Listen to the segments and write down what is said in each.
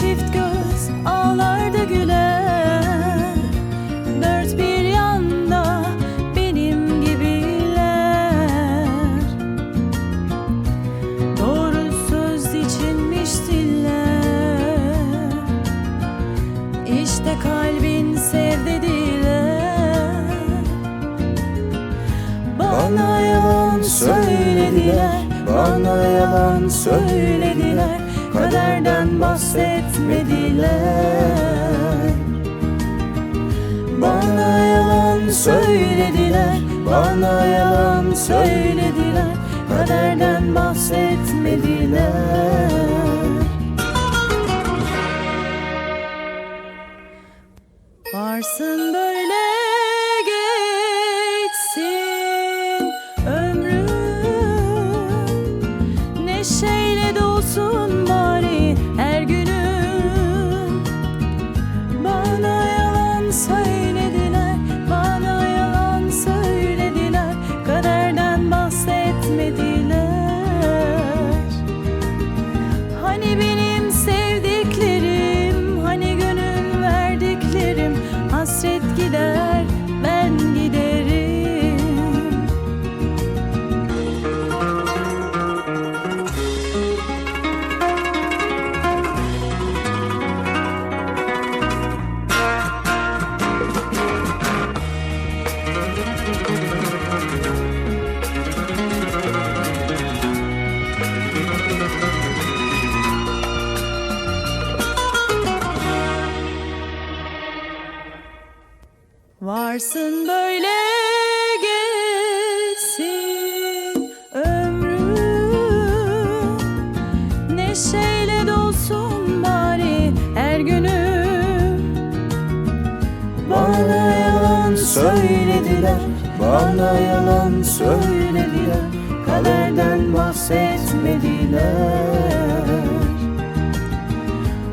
çift göz ağlar da güler. Dört bir yanda benim gibiler. Doğru söz içinmiş diller. İşte kalbin sevdi diler Bana yalan söylediler Bana yalan söylediler bahsetmediler Bana yalan söylediler Bana yalan söylediler. Kaderden bahsetmediler. Varsın böyle geçsin ömrüm Neşeyle dolsun Varsın böyle geçsin ömrüm. Neşeyle dolsun bari her günüm Bana yalan söylediler Bana yalan söylediler. Kaderden bahsetmediler.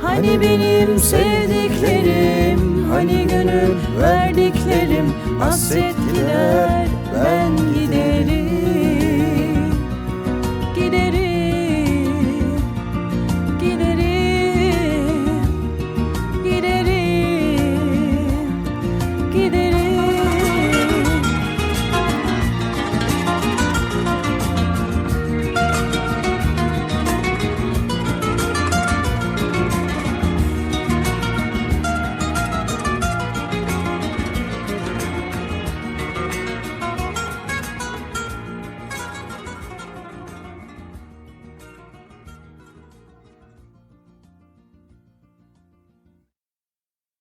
Hani benim sevdiklerim Hani gönül verdiklerim Hasret